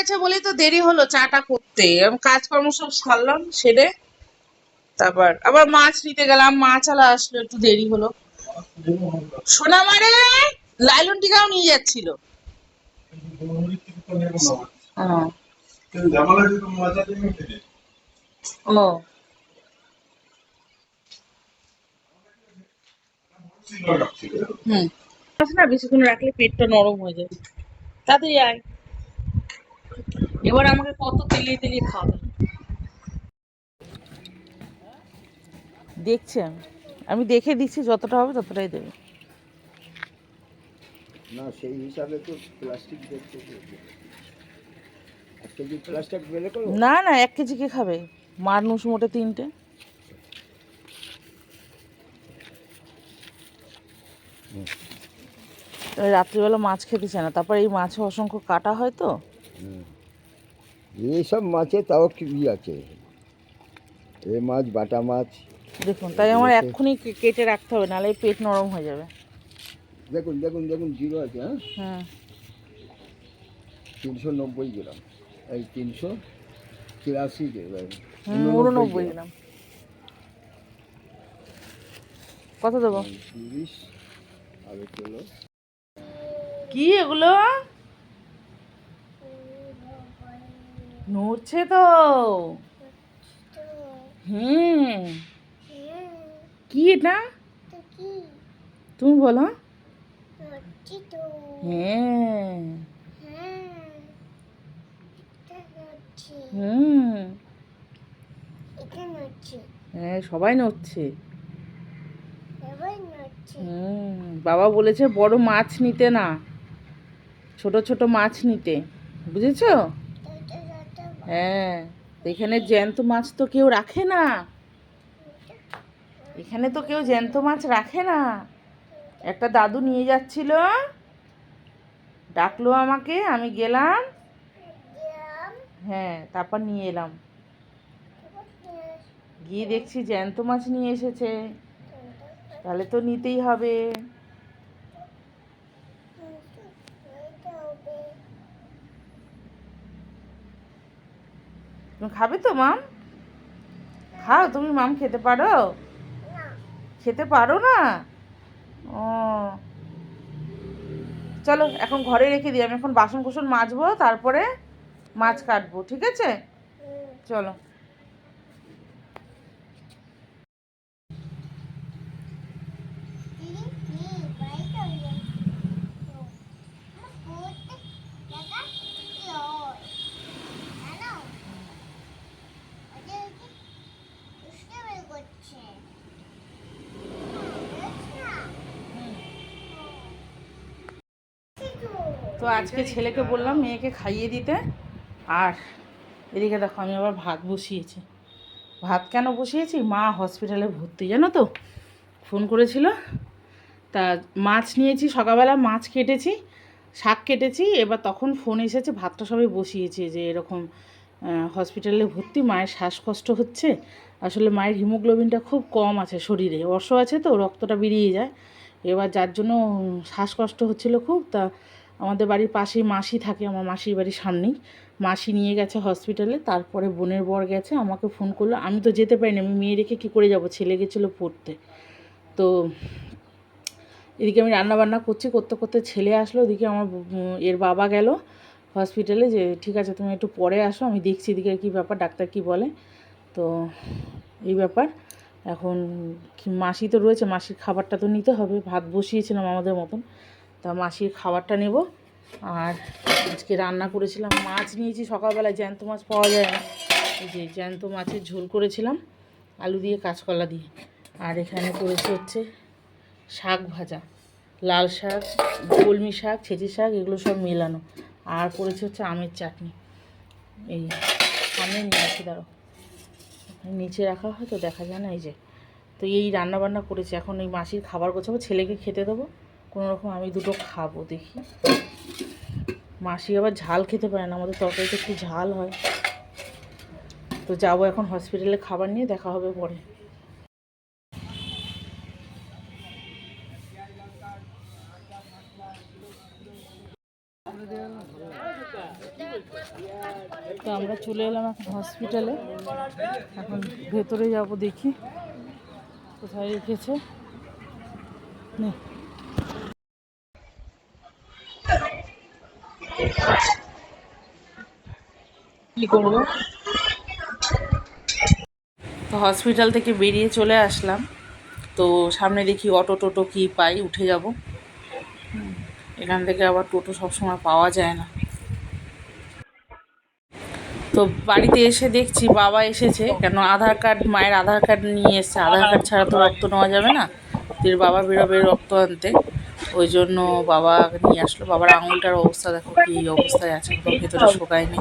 গেছে বলেই তো দেরি হলো চাটা করতে। কাজকর্ম সব সারলাম সেরে তারপর আবার মাছ নিতে গেলাম মাছ আলা আসলো একটু দেরি হলো। সোনামারে লাইলন টিকাও নিয়ে যাচ্ছিল। ও, ও বেশিক্ষণ রাখলে পেটটা নরম হয়ে যায়। তাড়াতাড়ি আয়। এবার আমাকে কত তেলিয়ে তেলিয়ে খাওয়াবে? দেখছি আমি। আমি দেখে দিচ্ছি যতটা হবে ততটাই দেবে। না সেই হিসাবে তো প্লাস্টিক দেখতে এক কেজি প্লাস্টিক বেলে করো? না না এক কেজি কে খাবে? মানুষ মোটে তিনটে। রাত্রিবেলা মাছ খেতে চায় না। তারপর এই মাছে অসংখ্য কাটা হয় তো। এইসব মাছে তাও কি আছে। এ মাছ বাটা মাছ। দেখুন তাই আমার এক্ষুনি কেটে রাখতে হবে নাহলে পেট নরম হয়ে যাবে। দেখুন দেখুন দেখুন জিরো আছে হ্যাঁ? তিনশো নব্বই গ্রাম। এই তিনশো তিরাশি গ্রাম উননব্বই গ্রাম। কত দেবো? তিরিশ আরও কি এগুলো? নড়ছে তো। হুম। কি এটা? তুমি বলো। হ্যাঁ। হুম। হ্যাঁ সবাই নড়ছে। হুম, বাবা বলেছে বড় মাছ নিতে না। ছোট ছোট মাছ নিতে। বুঝেছ? হ্যাঁ এখানে জ্যান্ত মাছ তো কেউ রাখে না। এখানে তো কেউ জ্যান্ত মাছ রাখে না। একটা দাদু নিয়ে যাচ্ছিল। ডাকলো আমাকে, আমি গেলাম। হ্যাঁ তারপর নিয়ে এলাম। গিয়ে দেখছি জ্যান্ত মাছ নিয়ে এসেছে। তাহলে তো নিতেই হবে। তুমি খাবে তো, মাম? খাও, তুমি মাম খেতে পারো? খেতে পারো না? ও। চলো, এখন ঘরে রেখে দিই, আমি এখন বাসন কুসন মাজবো, তারপরে মাছ কাটবো, ঠিক আছে? চলো। তো আজকে ছেলেকে বললাম মেয়েকে খাইয়ে দিতে। আর এদিকে দেখো, আমি আবার ভাত বসিয়েছি। ভাত কেন বসিয়েছি? মা হসপিটালে ভর্তি, জানো তো? ফোন করেছিল। তা মাছ নিয়েছি, সকালবেলা মাছ কেটেছি, শাক কেটেছি, এবার তখন ফোন এসেছে, ভাতটা সবাই বসিয়েছে যে এরকম হসপিটালে ভর্তি, মায়ের শ্বাসকষ্ট হচ্ছে। আসলে মায়ের হিমোগ্লোবিনটা খুব কম আছে শরীরে অর্শ আছে তো, রক্তটা বেরিয়ে যায়। এবার যার জন্য শ্বাসকষ্ট হচ্ছিল খুব, তা আমাদের বাড়ির পাশেই মাসি থাকে, আমার মাসির বাড়ির সামনেই। মাসি নিয়ে গেছে হসপিটালে তারপরে বোনের বর গেছে, আমাকে ফোন করল। আমি তো যেতে পারিনি, আমি মেয়ে রেখে কী করে যাব? ছেলে গেছিল পড়তে। তো এদিকে আমি রান্না বান্না করছি, করতে করতে ছেলে আসলো, ওদিকে আমার এর বাবা গেল হসপিটালে যে, ঠিক আছে, তুমি একটু পরে আসো, আমি দেখছি এদিকে কী ব্যাপার, ডাক্তার কি বলে। তো এই ব্যাপার। এখন মাসি তো রয়েছে, মাসির খাবারটা তো নিতে হবে, ভাত বসিয়েছিলাম আমাদের মতন। তা মাসির খাবারটা নেব। আর আজকে রান্না করেছিলাম মাছ নিয়েছি সকালবেলায়, জ্যান্ত মাছ পাওয়া যায় না। এই যে জ্যান্ত মাছের ঝোল করেছিলাম আলু দিয়ে, কাঁচকলা দিয়ে। আর এখানে করেছে হচ্ছে শাক ভাজা। লাল শাক, কলমি শাক, ছেঁচি শাক, এগুলো সব মেলানো। আর করেছে হচ্ছে আমের চাটনি। এই সামনে নিয়ে আসি দাঁড়ো নিচে রাখা হয় তো, দেখা যায় না, এই যে। তো এই রান্না বান্না করেছি। এখন এই মাসির খাবার গোছাবো, ছেলেকে খেতে দেবো। রকম আমি দুটো খাব, দেখি। মাসি আবার ঝাল খেতে পারে না, আমাদের তরকারিতে একটু ঝাল হয়। তো যাব এখন হসপিটালে খাবার নিয়ে, দেখা হবে পরে। তো আমরা চলে এলাম এখন হসপিটালে এখন ভেতরে যাব, দেখি। কোথায় রেখেছে? নে। কি করব? তো হসপিটাল থেকে বেরিয়ে চলে আসলাম। তো সামনে দেখি অটো টোটো কি পাই, উঠে যাব। এখান থেকে আবার টোটো সবসময় পাওয়া যায় না। তো বাড়িতে এসে দেখছি বাবা এসেছে। কেন আধার কার্ড, মায়ের আধার কার্ড নিয়ে এসছে। আধার কার্ড ছাড়া তো রক্ত নেওয়া যাবে না। তো এর বাবা বেরোবে রক্ত আনতে। ওই জন্য বাবা নিয়ে আসলো। বাবার আঙুলটার অবস্থা দেখো কি অবস্থায় আছে। ভেতরে শোকায়নি।